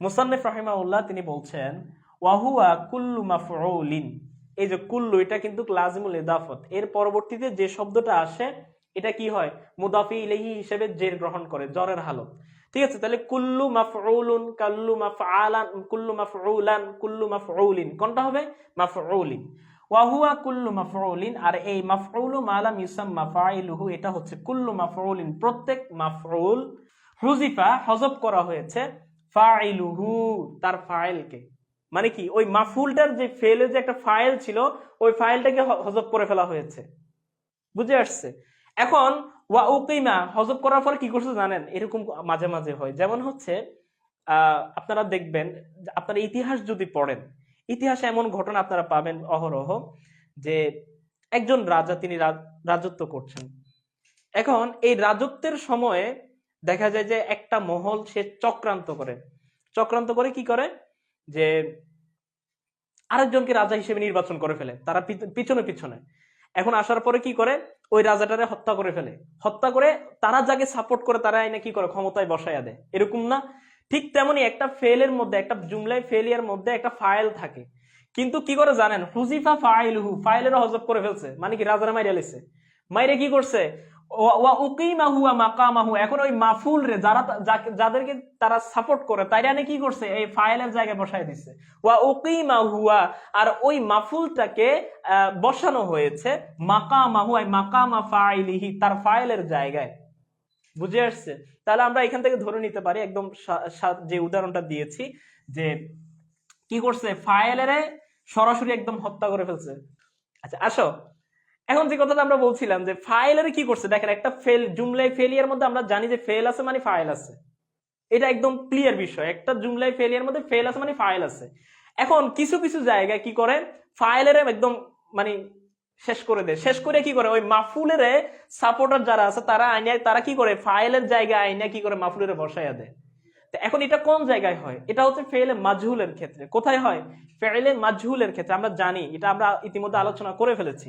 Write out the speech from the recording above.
মুসান্নিফ রাহিমাউল্লাহ তিনি বলছেন ওয়াহুয়া কুল্লু মাফউলিন। এই যে কুল্লু, এটা কিন্তু লাজিমুল ইদাফত। এর পরবর্তীতে যে শব্দটা আসে, এটা কি হয়? মুদাফি ইলাইহি হিসেবে জের গ্রহণ করে, জ্বরের হালত। ঠিক আছে, তাহলে কুল্লু মাফউলুন, কাল্লু মাফআলান, কুল্লু মাফউলান, কুল্লু মাফউলিন। কোনটা হবে? মাফউলিন। ওয়াহুয়া কুল্লু মাফউলিন, আর এই মাফউলু মালাম ইউসাম্মা মাফাইলুহু এটা হচ্ছে কুল্লু মাফউলিন। প্রত্যেক মাফউল হুজিফা হজব করা হয়েছে। ফাইলুহু, তার ফাইলকে। মানে কি? ওই মাফুলটার যে ফেলের যে একটা ফাইল ছিল, ওই ফাইলটাকে হজব করে ফেলা হয়েছে। বুঝে আসছে? এখন, ওয়া উকিমা, হজব করার পরে কি করছে জানেন? এরকম মাঝে মাঝে হয়। যেমন হচ্ছে আপনারা দেখবেন, আপনারা ইতিহাস যদি পড়েন, ইতিহাসে এমন ঘটনা আপনারা পাবেন অহরহ যে, একজন রাজা, তিনি রাজ- রাজত্ব করছেন। এখন এই রাজত্বের সময়ে দেখা যায় যে একটা মহল সে চক্রান্ত করে। চক্রান্ত করে কি করে? যে আরেকজনকে রাজা হিসেবে নির্বাচন করে ফেলে। তারা পিছনে পিছনে। এখন আসার পরে কি করে? ওই রাজাটারে হত্যা করে ফেলে। হত্যা করে তারা যাকে সাপোর্ট করে তারা এনে কি করে? ক্ষমতায় বসাইয়া দেয়। এরকম না? ঠিক তেমনি একটা ফেলের মধ্যে, একটা জুমলায় ফেলিয়ার মধ্যে একটা ফাইল থাকে। কিন্তু কি করে জানেন? হুজিফা ফাইলহু ফাইলেরও হজব করে ফেলছে। মানে কি? রাজারা মাইরা লেছে। মাইরে কি করছে? এখন ওই মাফুল রে যারা যাদেরকে তারা সাপোর্ট করে, তাইরা কি করছে? এই ফাইলের জায়গায় বসায় দিচ্ছে ওয়া উকিমাহুয়া আর ওই মাফুলটাকে বসানো হয়েছে মাকামাহু, আই মাকামা ফাইলিহি, তার ফাইলের জায়গায়। বুঝে আসছে? তাহলে আমরা এখান থেকে ধরে নিতে পারি, একদম যে উদাহরণটা দিয়েছি, যে কি করছে? ফাইলেরে সরাসরি একদম হত্যা করে ফেলছে। আচ্ছা আসো। এখন যে কথাটা আমরা বলছিলাম যে ফাইলের কি করছে, দেখেন একটা ফেল জুমলাই ফেলিয়ার মধ্যে আমরা জানি যে ফেল আছে মানে ফাইল আছে। এটা একদম ক্লিয়ার বিষয়, একটা জুমলাই ফেলিয়ার মধ্যে ফেল আছে মানে ফাইল আছে। এখন কিছু কিছু জায়গায় কি করে ফাইলের একদম মানে শেষ করে দেয়। শেষ করে কি করে, ওই মাফুলের সাপোর্টার যারা আছে, তারা আইনে, তারা কি করে ফাইলের জায়গায় আইনে কি করে মাফুলের বসাইয়া দেয়। এখন এটা কোন জায়গায় হয়? এটা হচ্ছে ফেলে মাজহুলের ক্ষেত্রে। কোথায় হয়? ফেলে মাজহুলের ক্ষেত্রে, আমরা জানি, এটা আমরা ইতিমধ্যে আলোচনা করে ফেলেছি।